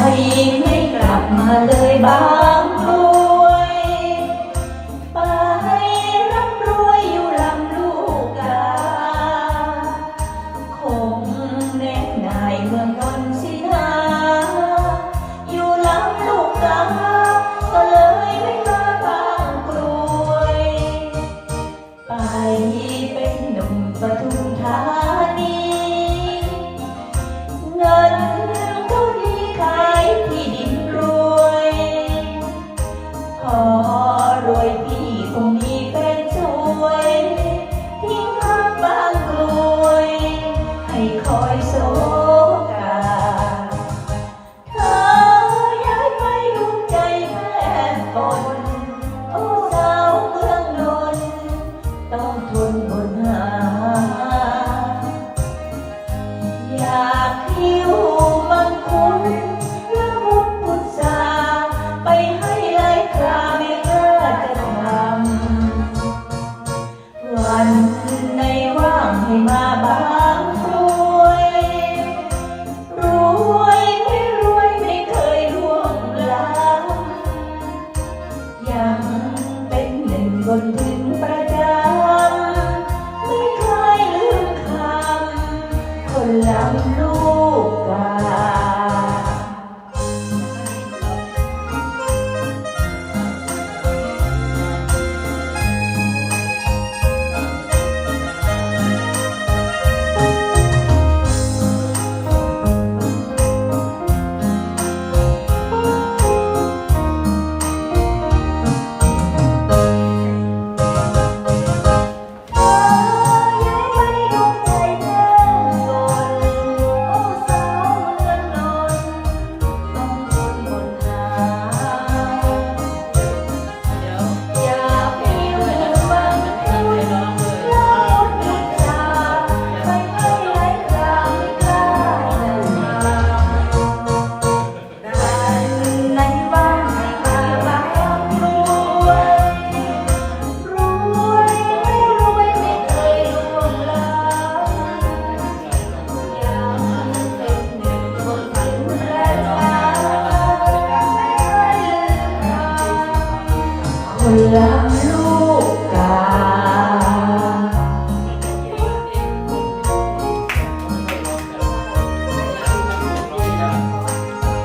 ให้ไม่กลับมาเลยบางกรวยไปรับรวยอยู่ลำลูกกา คงแน่นาเมืองนนสินาอยู่ลำลูกกา ก็เลยไม่มาบางกรวย ไปเป็นหนุ่มประตู อรวยพี่คงมีแฟนช่วย ทิ้งข้างบางกลวย ให้คอยโซกาเธอย้ายไปดวงใจแม่ตนโอ้สาวเมืองนนต้องทนบนหาอย่า มาบางกรวยรวยไม่รวยไม่เคยล่วงล้ำยังเป็นหนึ่งบนถึงประจำไม่เคยลืมคำคนลำลู love.